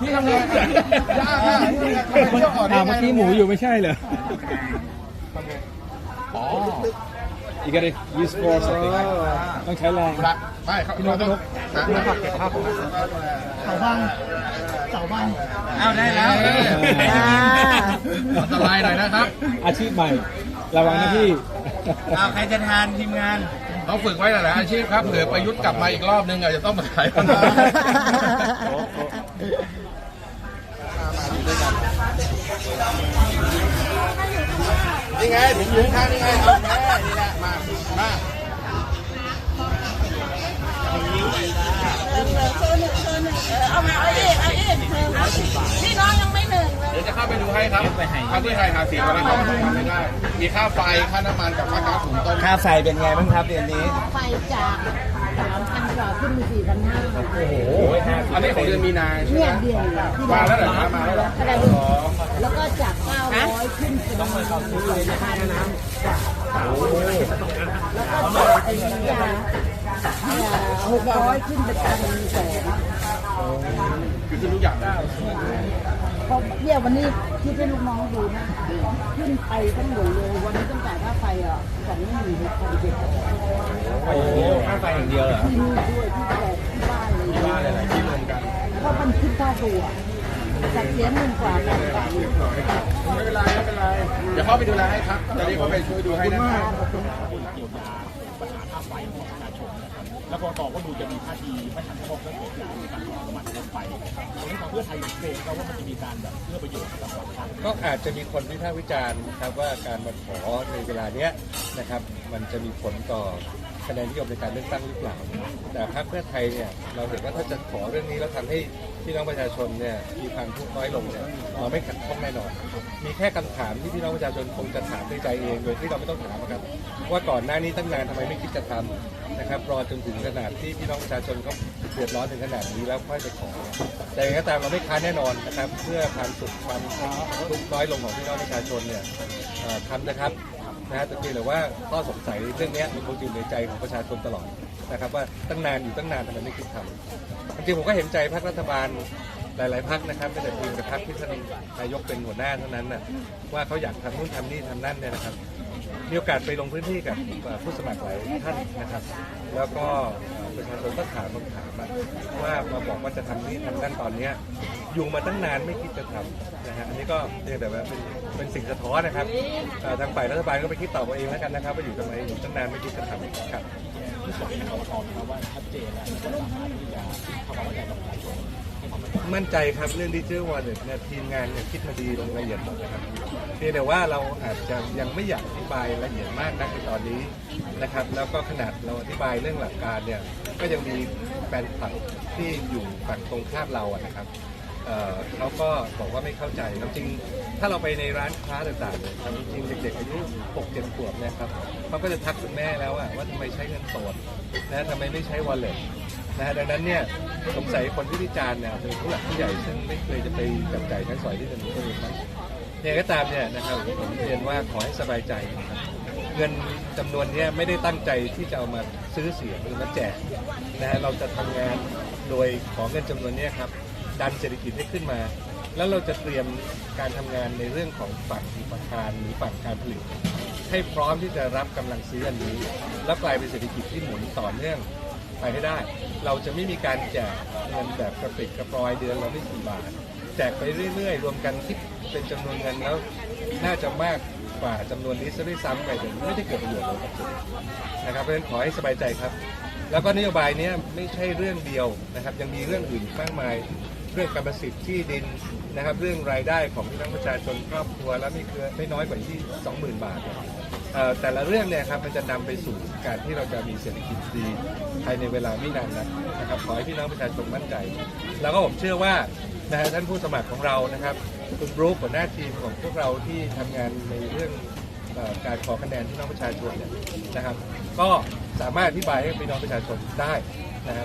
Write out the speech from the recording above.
ที่ทำงานยากมากที่ทำงานทำไมเที่ยวอ่อนได้อ่าไงเมื่อกี้หมูอยู่ไม่ใช่เหรออ๋อ you gotta use force ต้องใช้แรงละไม่ครับเราต้องหาผักเก็บภาพของมันเสาบ้างเสาบ้างเอาได้แล้วอันตรายหน่อยนะครับ อาชีพใหม่ ระวังนะพี่เอาใครจะทานทีมงานต้องฝึกไว้หลายๆอาชีพครับเผื่อประยุทธ์กลับมาอีกรอบนึงอาจจะต้องมาขายนี่ ไงผมอยู่ข้างนี่ไงเอาแม่นี่แหละมามาเอามาเอาอีกเอาอีกพี่น้องยังไม่หนึ่งเลยเดี๋ยวจะเข้าไปดูให้ครับเขาที่ไทยหาเสียงอะไรเขาทำไม่ได้ มีค่าไฟค่าน้ำมันกับค่าก๊าซหุงต้มค่าไฟเป็นไงบ้างครับเดือนนี้ไฟจากสามพันกว่าขึ้นเป็นสี่พันห้าโอ้ยอันนี้ของเดือนมีนาใช่ไหเนี่มยเดือนมาแล้วเหรอมาแล้วเหรอ จากเก้าร้อยขึ้นเป็นพันแล้วก็จากไอ้เนี่ยหกร้อยขึ้นเป็นพันแสนคือขึ้นทุกอย่างได้เพราะเนี่ยวันนี้ที่ให้ลูกน้องดูนะขึ้นไปทั้งหมดเลยวันนี้ต้องจ่ายค่าไฟอะสองหมื่นหกพันเจ็ดโอ้โหค่าไฟอย่างเดียวเหรอที่นี่ด้วยที่แต่ที่บ้านเลยบ้านหลายๆที่รวมกันเพราะมันขึ้นค่าตัว จากเสียเงินกว่ากันกว่าไม่เป็นไรไม่เป็นไรเดี๋ยวเข้าไปดูแลให้ครับตอนนี้เขาไปช่วยดูให้นะครับแล้วกกก็ดูจะมีท่าทีไม่หันข้อก็เกิดการขออนุมัติรถไปตรงนี้ขอ พื่อไทยเกรงเขาว่ามันจะมีการแบบเพื่อประโยชน์กับฝ่ายค้านก็อาจจะมีคนวิพากษ์วิจารณ์ครับว่าการมาขอในเวลาเนี้ยนะครับ มันจะมีผลต่อคะแนนนิยมในการเลือกตั้งหรือเปล่า แต่พรรคเพื่อไทยเนี่ยเราเห็นว่าถ้าจะขอเรื่องนี้แล้วทำให้พี่น้องประชาชนเนี่ยมีความทุกข์น้อยลงเนี่ยเราไม่ขัดข้องแน่นอน มีแค่คำถามที่พี่น้องประชาชนคงจะถามในใจเองโดยที่เราไม่ต้องถามนะครับว่าก่อนหน้านี้ตั้งนานทำไมไม่คิดจะทำนะครับรอจนถึงขนาดที่พี่น้องประชาชนเขาเดือดร้อนถึงขนาดนี้แล้วค่อยไปขอแต่ก็ตามเราไม่ค้านแน่นอนนะครับ เพื่อความสุขความทุกข์น้อยลงของพี่น้องประชาชนเนี่ยทำนะครับนะฮะแต่เพียงแต่ว่าข้อสงสัยเรื่องนี้มันคงอยู่ในใจของประชาชนตลอดนะครับ ว่าตั้งนานอยู่ตั้งนานทำไมไม่คิดทำจริงๆผมก็เห็นใจพรรครัฐบาลหลาย ๆพรรคนะครับไม่แต่เพียงแต่พรรคที่ท่านนายกเป็นหัวหน้าเท่านั้นนะว่าเขาอยากทำนู่นทำนี่ทำนั่นเนี่ยนะครับ มีโอกาสไปลงพื้นที่กับผู้สมัครหลายท่านนะครับ แล้วก็เอ่อประชาชนก็ถามคำถามว่ามาบอกว่าจะทำนี่ทำนั่นตอนเนี้ยอยู่มาตั้งนานไม่คิดจะทำนะฮะอันนี้ก็เพียงแต่ว่าเป็นเป็นสิ่งสะท้อนนะครับทางฝ่ายรัฐบาลก็ไปคิดต่อเอาเองแล้วกันนะครับว่าอยู่ทำไมอยู่ตั้งนานไม่คิดจะทำครับที่สองเขาตอบว่าชัดเจนแล้ว มั่นใจครับเรื่องดิจิทัลวอลเล็ตเนี่ยทีมงานเนี่ยคิดมาดีลงละเอียดหมดนะครับเพียงแต่ว่าเราอาจจะยังไม่อยากอธิบายละเอียดมากนักในตอนนี้นะครับ แล้วก็ขนาดเราอธิบายเรื่องหลักการเนี่ยก็ยังมีแฟนคลับที่อยู่ฝั่งตรงข้ามเราอะนะครับ เขาก็บอกว่าไม่เข้าใจแล้วจริง ถ้าเราไปในร้านค้าต่างๆครับจริงเด็กๆอายุ6 7ขวบเนะครับเขาก็จะทักคุณแม่แล้วว่าทำไมใช้เงินสดนะทำไมไม่ใช้วอลเล็ตนะดังนั้นเนี่ยสงสัยคนที่วิจารณ์เนี่ยเป็นผู้หลักผู้ใหญ่ซึ่งไม่เคยจะไปจับจ่ายใช้สอยที่ถนนคนอื่นนะเนี่ยก็ตามเนี่ยนะครับผมเรียนว่าขอให้สบายใจนะครับเงินจำนวนนี้ไม่ได้ตั้งใจที่จะเอามาซื้อเสียงหรือมาแจกนะฮะเราจะทำงานโดยขอเงินจำนวนนี้ครับ ดันเศรษฐกิจให้ขึ้นมา แล้วเราจะเตรียมการทำงานในเรื่องของฝั่งประธานหรือฝั่งการผลิต ให้พร้อมที่จะรับกำลังซื้ออันนี้ แล้วกลายเป็นเศรษฐกิจที่หมุนต่อเนื่องไปให้ได้ เราจะไม่มีการแจกเงินแบบกระปิดกระปรอยเดือนละไม่กี่บาท แจกไปเรื่อยๆ รวมกันคิดเป็นจำนวนเงินแล้วน่าจะมากกว่าจำนวนนี้ซะด้วยซ้ำไปแต่ไม่ได้เกิดประโยชน์เลยนะครับเพราะฉะนั้นขอให้สบายใจครับ แล้วก็นโยบายนี้ไม่ใช่เรื่องเดียวนะครับ ยังมีเรื่องอื่นมากมาย เรื่องกรรมสิทธิ์ที่ดินนะครับ เรื่องรายได้ของพี่น้องประชาชนครอบครัวแล้วไม่เกินไม่น้อยกว่าที่20,000 บาทเนี่ยแต่ละเรื่องเนี่ยครับมันจะนำไปสู่การที่เราจะมีเศรษฐกิจดีภายในเวลาไม่นานนักนะครับขอให้พี่น้องประชาชนมั่นใจ แล้วก็ผมเชื่อว่านะฮะท่านผู้สมัครของเรานะครับคุณบรูคหัวหน้าทีมของพวกเราที่ทำงานในเรื่องอการขอคะแนนพี่น้องประชาชนเนี่ยนะครับ ก็สามารถอธิบายให้พี่น้องประชาชนได้นะครับ